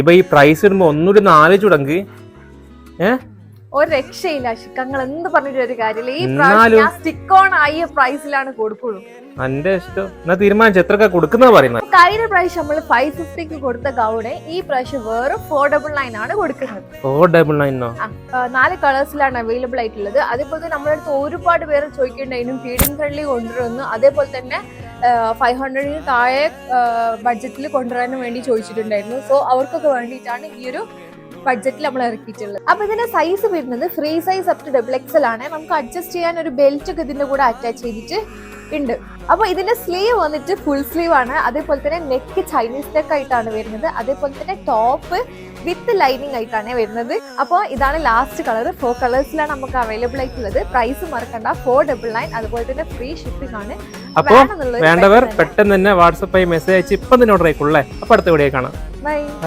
ഇപ്പൊ ഈ പ്രൈസ് ഇടുമ്പോ ഒന്നൂടി നാല് ചുടങ്ക്. ഏഹ് ഒരു രക്ഷയില്ല ശിക്കങ്ങൾ എന്ത് പറഞ്ഞിട്ട് ഒരു കാര്യമില്ല. ഈ പ്രാവശ്യം സ്റ്റിക്ക് ഓൺ ആയ പ്രൈസിലാണ് കൊടുക്കുള്ളൂ. എന്റെ ഇഷ്ടം. എന്നാ തീരുമാനിച്ചു? എത്ര കൊടുക്കുന്ന പറയുന്നത് കഴിഞ്ഞ പ്രാവശ്യം നമ്മൾ ഫൈവ് ഫിഫ്റ്റിക്ക് കൊടുത്ത ഗൗണ് ഈ പ്രാവശ്യം വേറെ ഫോർ ഡബിൾ നയൻ ആണ് കൊടുക്കുന്നത്. ഫോർ ഡബിൾ നയനോ നാല് കളേഴ്സിലാണ് അവൈലബിൾ ആയിട്ടുള്ളത്. അതേപോലെ തന്നെ നമ്മുടെ അടുത്ത് ഒരുപാട് പേര് ചോദിക്കേണ്ടതിനും ഫീഡിംഗ് ഫ്രണ്ട്ലി കൊണ്ടുവരുന്നു അതേപോലെ തന്നെ ഫൈവ് ഹൺഡ്രഡിന് താഴെ ബഡ്ജറ്റിൽ കൊണ്ടുവരാനും വേണ്ടി ചോദിച്ചിട്ടുണ്ടായിരുന്നു. സോ അവർക്കൊക്കെ വേണ്ടിയിട്ടാണ് ഈ ഒരു ബഡ്ജറ്റിൽ നമ്മൾ ഇറക്കിയിട്ടുള്ളത്. അപ്പൊ ഇതിന്റെ സൈസ് വരുന്നത് free size up to double XL ആണ്. നമുക്ക് അഡ്ജസ്റ്റ് ചെയ്യാൻ ഒരു ബെൽറ്റ് ഒക്കെ ഇതിന്റെ കൂടെ അറ്റാച്ച് ചെയ്തിട്ട് ഉണ്ട്. അപ്പൊ ഇതിന്റെ സ്ലീവ് വന്നിട്ട് ഫുൾ സ്ലീവ് ആണ്. അതേപോലെ തന്നെ നെക്ക് ചൈനീസ് നെക്ക് ആയിട്ടാണ് വരുന്നത്. അതേപോലെ തന്നെ ടോപ്പ് വിത്ത് ലൈനിങ് ആയിട്ടാണ് വരുന്നത്. അപ്പോൾ ഇതാണ് ലാസ്റ്റ് കളർ ഫോർ കളേഴ്സിലാണ് നമുക്ക് അവൈലബിൾ ആയിട്ടുള്ളത്. പ്രൈസ് മറക്കണ്ട. ഫോർ ഡബിൾ നയൻ അതുപോലെ തന്നെ ഫ്രീ ഷിപ്പിംഗ് ആണ്. അപ്പോൾ വേണ്ടവർ പെട്ടെന്ന് തന്നെ വാട്സപ്പായി മെസ്സേജ് അയച്ച് ഇപ്പം തന്നെ ഓർഡർ ആയിക്കൊള്ളേ അപ്പൊ അടുത്ത വീഡിയോ കാണാം. ബൈ